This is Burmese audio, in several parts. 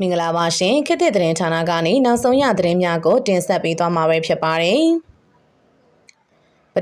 မင်္ဂလာပါရှင်ခေတ်သစ်သတင်းဌာနကနေနောက်ဆုံးရသတင်းများကိုတင်ဆက်ပေးသွားမှာပဲဖြစ်ပါတယ်။ပ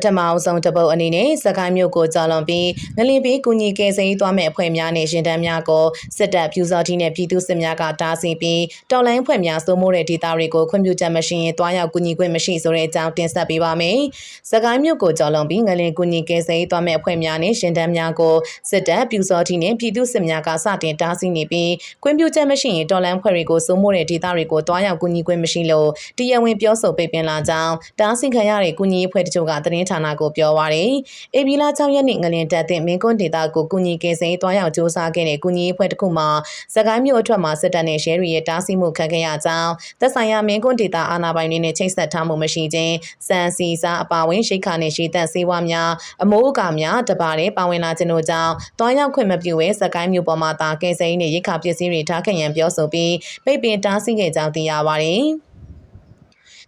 ထမအဆုံးတပုတ်အနေနဲ့စကိုင်းမြို့ကိုကြော်လွန်ပြီးငလင်ပေးကူညီကယ်ဆယ်ရေးသွားမဲ့အဖွဲ့များနဲ့ရင်တန်းများကိုစစ်တပ်ပြူစောတိနဲ့ပြည်သူစစ်များကတားဆီးပြီးတော်လိုင်းအဖွဲ့များစိုးမိုးတဲ့ဒေသတွေကိုခွင့်ပြုချက်မရှိရင်တွားရောက်ကူညီခွင့်မရှိဆိုတဲ့အကြောင်းတင်ဆက်ပေးပါမယ်။စကိုင်းမြို့ကိုကြော်လွန်ပြီးငလင်ကူညီကယ်ဆယ်ရေးသွားမဲ့အဖွဲ့များနဲ့ရင်တန်းများကိုစစ်တပ်ပြူစောတိနဲ့ပြည်သူစစ်များကစတင်တားဆီးနေပြီးခွင့်ပြုချက်မရှိရင်တော်လိုင်းအဖွဲ့တွေကိုစိုးမိုးတဲ့ဒေသတွေကိုတွားရောက်ကူညီခွင့်မရှိလို့တရားဝင်ပြောဆိုပိတ်ပင်လာကြောင်းတားဆီးခံရတဲ့ကူညီရေးအဖွဲ့တချို့ကသတင်းဌာနကိုပြောပါရယ်။အေဘီလာ6ရက်နေ့ငလင်တက်တဲ့မင်းကွန်းဒေတာကိုကုညီကယ်ဆယ်တွားရောက်စ조사ခဲ့တဲ့ကုညီအဖွဲ့တစ်ခုမှာစကိုင်းမြို့အထွက်မှာစစ်တပ်နဲ့ရဲတွေရဲ့တားဆီးမှုခံခဲ့ရကြောင်းသက်ဆိုင်ရာမင်းကွန်းဒေတာအာဏာပိုင်တွေနဲ့ချိတ်ဆက်ထားမှုမရှိခြင်းစံစီစားအပါဝင်ရှိခါနဲ့ရှိသက်စေဝါများအမိုးအကာများတပါတဲ့ပါဝင်လာခြင်းတို့ကြောင့်တွားရောက်ခွင့်မပြုဘဲစကိုင်းမြို့ပေါ်မှာတာကယ်ဆယ်ရေးနဲ့ရိခါပစ္စည်းတွေထားခဲ့ရန်ပြောဆိုပြီးပိတ်ပင်တားဆီးခဲ့ကြောင်းသိရပါတယ်။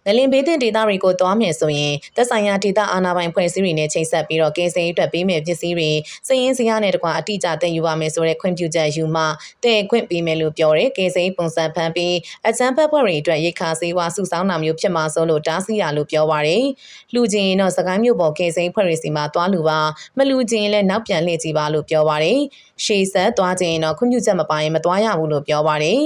ငလင်ဘေးတင်ဒေသတွေကိုသွားမယ်ဆိုရင်သက်ဆိုင်ရာဒေသအာဏာပိုင်ဖွဲ့စည်းတွေနဲ့ချိတ်ဆက်ပြီးတော့ကင်းစင်အတွက်ပေးမယ်ပစ္စည်းတွေစည်ရင်းစရာနဲ့တကွာအတိအကျတင်ယူပါမယ်ဆိုတဲ့ခွင့်ပြုချက်ယူမှတဲ့ခွင့်ပေးမယ်လို့ပြောတယ်ကင်းစင်ပုံစံဖန်ပြီးအချမ်းဖက်ဖွဲ့တွေအတွက်ရိခါစေဝါစုဆောင်းတာမျိုးဖြစ်မှာဆိုလို့တားဆီးရလို့ပြောပါတယ်လူချင်းတော့စကိုင်းမြို့ပေါ်ကင်းစင်ဖွဲ့တွေစီမှာသွားလူပါမလူချင်းလည်းနောက်ပြန်လှည့်ကြည့်ပါလို့ပြောပါတယ်ရှေးဆက်သွားချင်းတော့ခွင့်ပြုချက်မပါရင်မသွားရဘူးလို့ပြောပါတယ်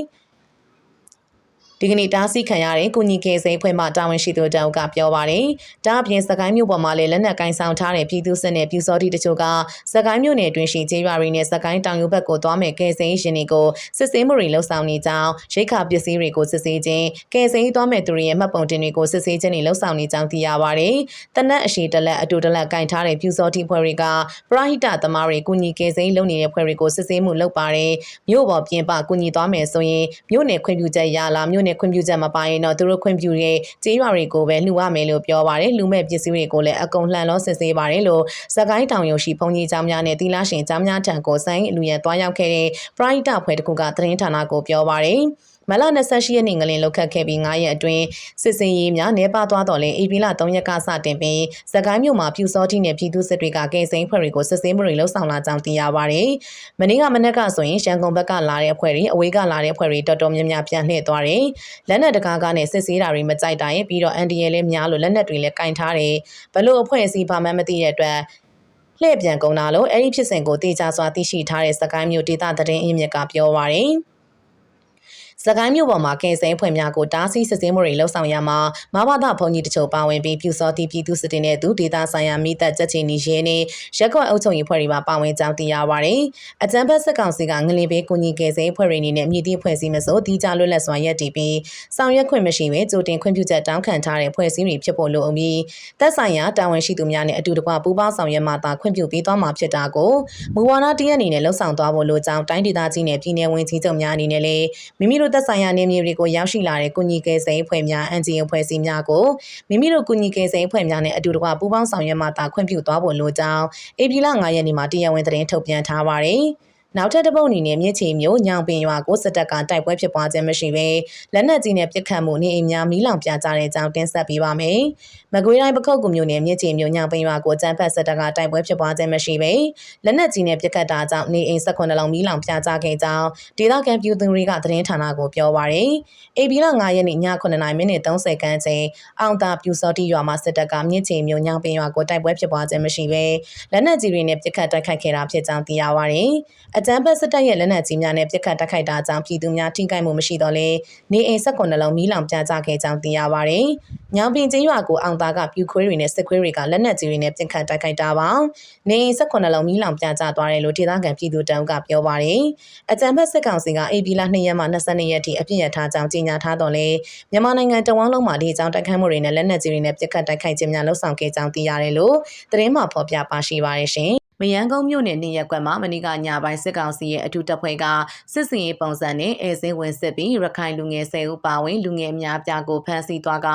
ဒီကနေ့တားဆီးခံရတဲ့ကုညီကေစိန်ဖွဲ့မှတာဝန်ရှိသူတောက်ကပြောပါတယ်။ဒါအပြင်စကိုင်းမြို့ပေါ်မှာလည်းလက်နက်ကင်ဆောင်ထားတဲ့ပြည်သူစစ်နဲ့ပြူစောတိတချို့ကစကိုင်းမြို့နယ်အတွင်းရှိကျေးရွာတွေနဲ့စကိုင်းတောင်ရုပ်ဘက်ကိုသွားမဲ့ကေစိန်ရှင်တွေကိုစစ်ဆေးမှုတွေလှုပ်ဆောင်နေကြောင်းရိတ်ခါပစ္စည်းတွေကိုစစ်ဆေးခြင်းကေစိန်သွားမဲ့သူတွေရဲ့မှတ်ပုံတင်တွေကိုစစ်ဆေးခြင်းတွေလှုပ်ဆောင်နေကြောင်းသိရပါတယ်။တနက်အရှိတလက်အတူတလက်ကင်ထားတဲ့ပြူစောတိဖွဲ့တွေကပရဟိတသမားတွေကုညီကေစိန်လုပ်နေတဲ့ဖွဲ့တွေကိုစစ်ဆေးမှုလုပ်ပါတယ်။မြို့ပေါ်ပြင်ပကုညီသွားမယ်ဆိုရင်မြို့နယ်ခွင့်ပြုချက်ရလာမြို့နယနဲ့ခွင့်ပြုချက်မပါရင်တော့သူတို့ခွင့်ပြုရဲ့ကျေးရွာတွေကိုပဲလှူရမယ်လို့ပြောပါတယ်လူမဲ့ပစ္စည်းတွေကိုလည်းအကုန်လှန်လို့စစ်ဆေးပါတယ်လို့စကိုင်းတောင်ရုံရှိဘုံကြီးเจ้าများနဲ့တီလာရှင်เจ้าများထံကိုဆိုင်းလူရန်သွားရောက်ခဲ့တဲ့ Pride ဖွဲ့တစ်ခုကသတင်းဌာနကိုပြောပါတယ် မလ28ရက်နေ့ငလင်လောက်ခတ်ခဲ့ပြီး9ရက်အတွင်းစစ်စင်ရေးများနေပါသွားတော့လဲအေပီလာ3ရက်ကစတင်ပြီးစကိုင်းမြို့မှာပြူစောတိနဲ့ပြည်သူစစ်တွေကကယ်ဆယ်ဖွဲ့တွေကိုစစ်ဆေးမှုတွေလှုပ်ဆောင်လာကြောင်းသိရပါတယ်။မနေ့ကမနက်ကဆိုရင်ရန်ကုန်ဘက်ကလာတဲ့အဖွဲ့တွေအဝေးကလာတဲ့အဖွဲ့တွေတော်တော်များများပြန်လှည့်သွားတယ်။လက်နက်တကားကနဲ့စစ်ဆေးတာတွေမကြိုက်တာရင်ပြီးတော့ NDL လည်းများလို့လက်နက်တွေလည်းကင်ထားတယ်။ဘလို့အဖွဲ့အစည်းဘာမှမသိတဲ့အတွက်လှည့်ပြန်ကုန်တာလို့အဲ့ဒီဖြစ်စဉ်ကိုတေချာစွာသိရှိထားတဲ့စကိုင်းမြို့ဒေသသတင်းအင်းမြစ်ကပြောပါရယ်။ စကိုင်းမြို့ပေါ်မှာကယ်ဆယ်ဖွဲ့များကိုတားဆီးစစ်ဆေးမှုတွေလှုပ်ဆောင်ရမှာမဘာသာဘုံကြီးတချို့ပါဝင်ပြီးပြူစောတိပြည်သူစစ်တင်တဲ့သူဒေသဆိုင်ရာမိသက်ကြက်ချီနီရဲနဲ့ရက်ကွက်အုပ်ချုပ်ရေးဖွဲ့တွေပါပါဝင်ကြောင်းသိရပါတယ်။အကြံဖက်စစ်ကောင်စီကငလင်ပေးကူညီကယ်ဆယ်ဖွဲ့တွေအနေနဲ့မြည်သည့်ဖွဲ့စည်းမဆိုဒီကြလွတ်လပ်စွာရပ်တည်ပြီးဆောင်ရွက်ခွင့်မရှိဘဲကြိုတင်ခွင့်ပြုချက်တောင်းခံထားတဲ့ဖွဲ့စည်းတွေဖြစ်ဖို့လိုအုံပြီးသက်ဆိုင်ရာတာဝန်ရှိသူများနဲ့အတူတကွပူးပေါင်းဆောင်ရွက်မှသာခွင့်ပြုပေးသွားမှာဖြစ်တာကိုမူဝါဒတရက်အနေနဲ့လှုပ်ဆောင်သွားဖို့လိုကြောင်းတိုင်းဒေသကြီးနဲ့ပြည်내ဝင်ကြီးချုပ်များအနေနဲ့လည်းမိမိတို့သက်ဆိုင်ရာနေမြေတွေကိုရောက်ရှိလာတဲ့ကုညီကယ်ဆယ်အဖွဲ့များ NGO အဖွဲ့အစည်းများကိုမိမိတို့ကုညီကယ်ဆယ်အဖွဲ့များနဲ့အတူတကွပူးပေါင်းဆောင်ရွက်မှသာခွင့်ပြုသွားဖို့လိုကြောင်းဧပြီလ9ရက်နေ့မှာတရားဝင်သတင်းထုတ်ပြန်ထားပါတယ်။ နောက်ထပ်တစ်ပုတ်အနေနဲ့မြစ်ချီမျိုးညောင်ပင်ရွာကိုစစ်တပ်ကတိုက်ပွဲဖြစ်ပွားခြင်းမရှိဘဲလက်နက်ကြီးနဲ့ပစ်ခတ်မှုနေအိမ်များမီးလောင်ပြကြတဲ့အကြောင်းတင်ဆက်ပေးပါမယ်။မကွေးတိုင်းပခုတ်ကူမျိုးနယ်မြစ်ချီမျိုးညောင်ပင်ရွာကိုကျန်းဖက်စစ်တပ်ကတိုက်ပွဲဖြစ်ပွားခြင်းမရှိဘဲလက်နက်ကြီးနဲ့ပစ်ခတ်တာကြောင့်နေအိမ်18လုံးမီးလောင်ပြကြခဲ့ကြောင်းဒေသခံပြည်သူတွေကသတင်းဌာနကိုပြောပါရယ်။ AB လ9ရက်နေ့ည9:30မိနစ်30ခန်းချိန်အောင်သာပြူစောတိရွာမှာစစ်တပ်ကမြစ်ချီမျိုးညောင်ပင်ရွာကိုတိုက်ပွဲဖြစ်ပွားခြင်းမရှိဘဲလက်နက်ကြီးတွေနဲ့ပစ်ခတ်တိုက်ခိုက်ခဲ့တာဖြစ်ကြောင်းသိရပါရယ်။အကြမ်းဖက်စစ်တပ်ရဲ့လက်နက်ကြီးများနဲ့ပစ်ခတ်တိုက်ခိုက်တာကြောင့်ပြည်သူများထိခိုက်မှုမရှိတော့လဲနေအိမ်၁၉လုံးမီးလောင်ပြကြခဲ့ကြောင်းသိရပါတယ်။ညောင်ပင်ချင်းရွာကိုအောင်သားကပြူခွေးတွေနဲ့စစ်ခွေးတွေကလက်နက်ကြီးတွေနဲ့ပစ်ခတ်တိုက်ခိုက်တာပါ။နေအိမ်၁၉လုံးမီးလောင်ပြကြသွားတယ်လို့ဒေသခံပြည်သူတအုပ်ကပြောပါတယ်။အကြမ်းဖက်စစ်ကောင်စီကအေပီလာ2ရက်မှ22ရက်ထိအပြည့်ရထားကြောင်းကြေညာထားတော့လဲမြန်မာနိုင်ငံတဝန်းလုံးမှာဒီအကြောင်းတိုက်ခိုက်မှုတွေနဲ့လက်နက်ကြီးတွေနဲ့ပစ်ခတ်တိုက်ခိုက်ခြင်းများလှုပ်ဆောင်ခဲ့ကြောင်းသိရတယ်လို့သတင်းမှဖော်ပြပါရှိပါတယ်ရှင် မယန်းကုန်းမြို့နယ်နေရက်ကွက်မှာမနေ့ကညပိုင်းစစ်ကောင်စီရဲ့အထူးတပ်ဖွဲ့ကစစ်စင်ရေးပုံစံနဲ့အဲစင်းဝင်စစ်ပြီးရခိုင်လူငယ်၁၀ဦးပါဝင်လူငယ်အများပြားကိုဖမ်းဆီးသွားက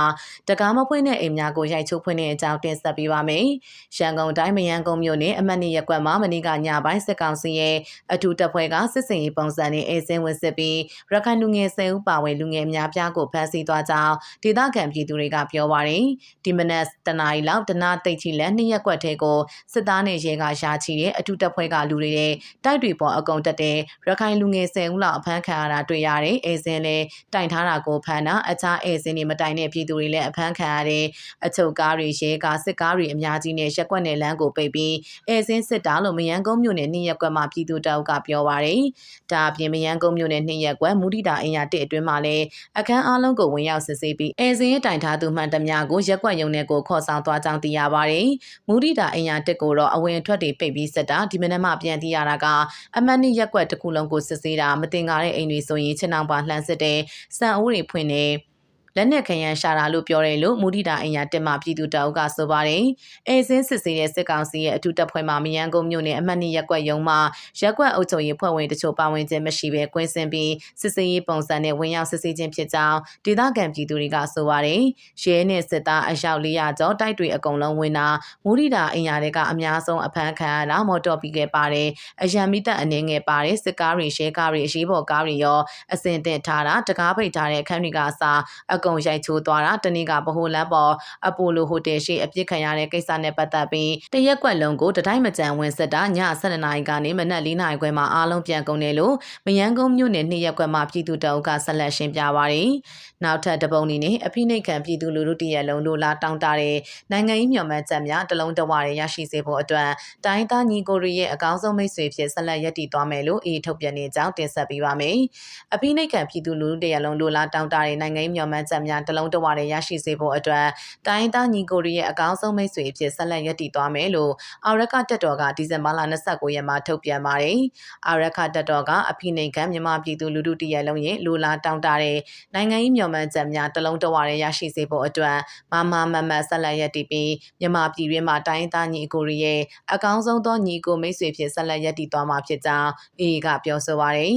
တကားမဖွင့်တဲ့အိမ်များကိုရိုက်ချုပ်ဖွင့်တဲ့အကြောင်းတင်ဆက်ပေးပါမယ်။ရန်ကုန်တိုင်းမယန်းကုန်းမြို့နယ်အမတ်နေရက်ကွက်မှာမနေ့ကညပိုင်းစစ်ကောင်စီရဲ့အထူးတပ်ဖွဲ့ကစစ်စင်ရေးပုံစံနဲ့အဲစင်းဝင်စစ်ပြီးရခိုင်လူငယ်၁၀ဦးပါဝင်လူငယ်အများပြားကိုဖမ်းဆီးသွားကြောင်းဒေသခံပြည်သူတွေကပြောပါရယ်။ဒီမနက်တနာရီလောက်တနာတိတ်ချီလက်နှစ်ရက်ကွက်ထဲကိုစစ်သားနဲ့ရဲကရှာချီတဲ့အထူးတပ်ဖွဲ့ကလူတွေတဲ့တိုက်တွေပေါ်အကုံတက်တဲ့ရခိုင်လူငယ်10ဦးလောက်အဖမ်းခံရတာတွေ့ရတယ်အဲစင်းလည်းတိုင်ထားတာကိုဖမ်းတာအခြားအဲစင်းတွေမတိုင်တဲ့ပြည်သူတွေလည်းအဖမ်းခံရတယ်အချုပ်ကားတွေရဲကားစစ်ကားတွေအများကြီးနဲ့ရက်ကွက်နယ်လမ်းကိုပိတ်ပြီးအဲစင်းစစ်တာလို့မယန်းကုန်းမြို့နယ်နှင်းရက်ကွက်မှာပြည်သူတောက်ကပြောပါတယ်ဒါအပြင်မယန်းကုန်းမြို့နယ်နှင်းရက်ကွက်မူရိတာအင်ယာတစ်အတွင်းမှာလည်းအခန်းအားလုံးကိုဝင်ရောက်စစ်ဆေးပြီးအဲစင်းရဲ့တိုင်ထားသူမှန်သမျှကိုရက်ကွက်ရုံနဲ့ကိုခေါ်ဆောင်သွားကြောင်းသိရပါတယ်မူရိတာအင်ယာတစ်ကိုတော့အဝင်အထွက်တွေပိတ်ပြီးစစ်တာဒီမနက်မှပြန်သိရတာကအမတ်နိရက်ကွက်တစ်ခုလုံးကိုစစ်ဆေးတာမတင်ကားတဲ့အိမ်တွေဆိုရင်ချင်းအောင်ပါလှမ်းစစ်တဲ့စံအိုးတွေဖွင့်နေ လက်နက်ခရန်ရှာတာလို့ပြောတယ်လို့မူဒီတာအင်ယာတက်မှပြည်သူတောက်ကဆိုပါတယ်။အဲစင်းစစ်ဆေးတဲ့စစ်ကောင်စီရဲ့အထူးတပ်ဖွဲ့မှမယန်းကုန်းမြို့နယ်အမှတ်နှစ်ရက်ကွက်ရုံးမှရက်ကွက်အုပ်ချုပ်ရေးဖွဲ့ဝင်တချို့ပါဝင်ခြင်းမရှိဘဲကွင်းစင်ပြီးစစ်ဆေးရေးပုံစံနဲ့ဝင်ရောက်စစ်ဆေးခြင်းဖြစ်ကြောင်းဒေသခံပြည်သူတွေကဆိုပါတယ်။ရဲနဲ့စစ်သားအယောက်400ကျော်တိုက်တွေအကုန်လုံးဝင်တာမူဒီတာအင်ယာတွေကအများဆုံးအဖမ်းခံရတာမော်တော်ပြီးခဲ့ပါတယ်။အရန်မီတက်အနေငယ်ပါတယ်စစ်ကားတွေရဲကားတွေအရေးပေါ်ကားတွေရောအစင်တင်ထားတာတကားပိတ်ထားတဲ့အခန်းတွေကအစားအကုန်ရိုက်ချိုးသွားတာတနေ့ကဗဟိုလမ်းပေါ်အပိုလိုဟိုတယ်ရှိအပြစ်ခံရတဲ့ကိစ္စနဲ့ပတ်သက်ပြီးတရက်ကွက်လုံးကိုတတိုင်းမကြံဝင်စစ်တာည7:00နာရီကနေမနက်4:00နာရီခွဲမှာအားလုံးပြန်ကုန်တယ်လို့မယန်းကုန်းမြို့နယ်နှစ်ရက်ကွက်မှာပြည်သူတအုပ်ကဆက်လက်ရှင်းပြပါရယ်နောက်ထပ်တပုံအနေနဲ့အဖိနှိတ်ခံပြည်သူလူထုတရက်လုံးတို့လာတောင်းတတဲ့နိုင်ငံရေးမျှော်မှန်းချက်များတလုံးတဝရရရှိစေဖို့အတွက်တိုင်းသားညီကိုရီရဲ့အကောင်းဆုံးမိတ်ဆွေဖြစ်ဆက်လက်ရည်တည်သွားမယ်လို့အေးထုတ်ပြန်နေကြောင်းတင်ဆက်ပေးပါမယ်အဖိနှိတ်ခံပြည်သူလူထုတရက်လုံးတို့လာတောင်းတတဲ့နိုင်ငံရေးမျှော်မှန်းချက်များတလုံးတဝရရရှိစေဖို့အတွက်တိုင်းသားညီကိုရီရဲ့အကောင်းဆုံးမိတ်ဆွေဖြစ်ဆက်လက်ရည်တည်သွားမယ်လို့အာရကတက်တော်ကဒီဇင်ဘာလ29ရက်မှာထုတ်ပြန်ပါတယ်အာရကတက်တော်ကအဖိနှိတ်ခံမြန်မာပြည်သူလူထုတရက်လုံးရဲ့လူလာတောင်းတတဲ့နိုင်ငံရေးမျှော်မှန်းချက်များတလုံးတဝရရရှိစေဖို့အတွက်မမမမဆက်လက်ရည်တည်ပြီးမြန်မာပြည်တွင်းမှာတိုင်းသားညီကိုရီရဲ့အကောင်းဆုံးသောညီကိုမိတ်ဆွေဖြစ်ဆက်လက်ရည်တည်သွားမှာဖြစ်ကြောင်းအေကပြောဆိုပါတယ်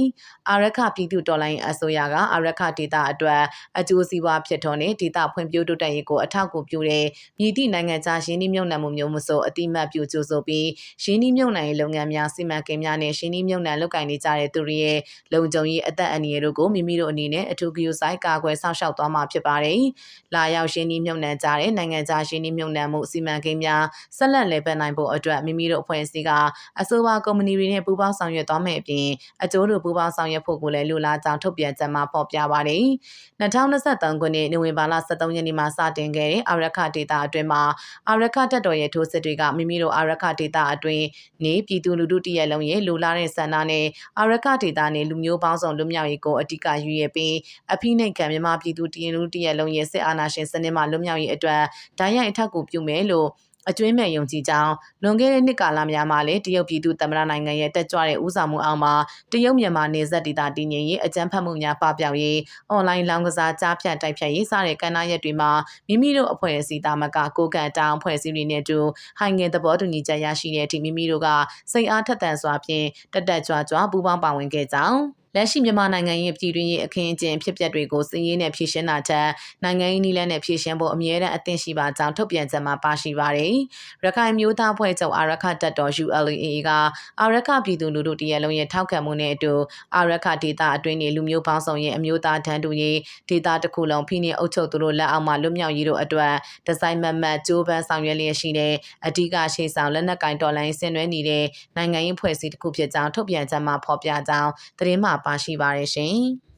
အာရခပြည်သူတော်လိုင်းအစိုးရကအာရခဒေတာအတွက်အကျိုးစီးပွားဖြစ်ထွန်းတဲ့ဒေတာဖွံ့ဖြိုးတိုးတက်ရေးကိုအထောက်အကူပြုတဲ့မြည်သည့်နိုင်ငံခြားရင်းနှီးမြှုပ်နှံမှုမျိုးမဆိုအတိမတ်ပြုကြိုးဆိုပြီးရင်းနှီးမြှုပ်နှံရေးလုပ်ငန်းများစီမံကိန်းများနဲ့ရင်းနှီးမြှုပ်နှံလုပ်ကိုင်နေကြတဲ့သူတွေရဲ့လုံခြုံရေးအသက်အန္တရာယ်တို့ကိုမိမိတို့အနေနဲ့အထူးဂရုစိုက်ကာကွယ်စောင့်ရှောက်သွားမှာဖြစ်ပါတယ်။လာရောက်ရင်းနှီးမြှုပ်နှံကြတဲ့နိုင်ငံခြားရင်းနှီးမြှုပ်နှံမှုစီမံကိန်းများဆက်လက်လည်ပတ်နိုင်ဖို့အတွက်မိမိတို့အဖွဲ့အစည်းကအဆိုပါကုမ္ပဏီတွေနဲ့ပူးပေါင်းဆောင်ရွက်သွားမယ်အပြင်အကျိုးတို့ပူးပေါင်းဆောင်ရွက်ဖို့ကိုလည်းလိုလားကြောင်းထုတ်ပြန်ချက်မှာဖော်ပြပါတယ်။2023ခုနှစ်နိုဝင်ဘာလ23ရက်နေ့မှာစတင်ခဲ့တဲ့အာရခဒေတာအတွင်းမှာအာရခတပ်တော်ရဲ့ထိုးစစ်တွေကမိမိတို့အာရခဒေတာအတွင်းနေပြည်သူလူထုတရက်လုံးရဲ့လိုလားတဲ့ဆန္ဒနဲ့အာရခဒေတာနဲ့လူမျိုးပေါင်းစုံလူမျိုးရေးကိုအဓိကယူရပြီးအဖိနှိတ်ခံမြန်မာပြည်သူတရင်လူတရက်လုံးရဲ့စစ်အာဏာရှင်စနစ်မှလွတ်မြောက်ရေးအတွက်ဓာတ်ရိုက်အထောက်အကူပြုမယ်လို့ အကျွင်းမဲ့ယုံကြည်ကြောင်းလွန်ခဲ့တဲ့နှစ်ကာလများမှာလည်းတရုတ်ပြည်သူသမ္မတနိုင်ငံရဲ့တက်ကြွတဲ့ဦးဆောင်မှုအောက်မှာတရုတ်မြန်မာနေဆက်ဒေသတည်ငြိမ်ရေးအကြမ်းဖက်မှုများပပျောက်ရေးအွန်လိုင်းလောင်းကစားကြားဖြတ်တိုက်ဖြတ်ရေးစတဲ့ကဏ္ဍရက်တွေမှာမိမိတို့အဖွဲ့အစည်းသားမကကိုကန်တောင်အဖွဲ့အစည်းတွေနဲ့တူဟိုင်ငယ်သဘောတူညီချက်ရရှိတဲ့အထိမိမိတို့ကစိတ်အားထက်သန်စွာဖြင့်တက်တက်ကြွကြွပူးပေါင်းပါဝင်ခဲ့ကြောင်း လက်ရှိမြန်မာနိုင်ငံရဲ့ပြည်တွင်းရေးအခင်းအကျင်းဖြစ်ပျက်တွေကိုစည်ရင်းနဲ့ဖြည့်ရှင်းတာချက်နိုင်ငံရေးနည်းလမ်းနဲ့ဖြည့်ရှင်းဖို့အမြဲတမ်းအသင့်ရှိပါကြောင်းထုတ်ပြန်ချက်မှာပါရှိပါတယ်။ရခိုင်မျိုးသားဖွဲ့ချုပ်အာရခတပ်တော် ULA ကအာရခပြည်သူလူထုတရက်လုံးရဲ့ထောက်ခံမှုနဲ့အတူအာရခဒေတာအတွင်းနေလူမျိုးပေါင်းစုံရဲ့အမျိုးသားတန်းတူရေးဒေတာတစ်ခုလုံးဖိနှိပ်အုပ်ချုပ်သူတို့လက်အောက်မှာလွတ်မြောက်ရေးတို့အတွက်ဒီဇိုင်းမမတ်ကြိုးပမ်းဆောင်ရွက်လျက်ရှိတဲ့အဓိကရှေ့ဆောင်လက်နက်ကင်တော်လိုင်းဆင်နွှဲနေတဲ့နိုင်ငံရေးဖွဲ့စည်းတစ်ခုဖြစ်ကြောင်းထုတ်ပြန်ချက်မှာဖော်ပြကြောင်းသတင်းမှာပါရှိပါရရှင်။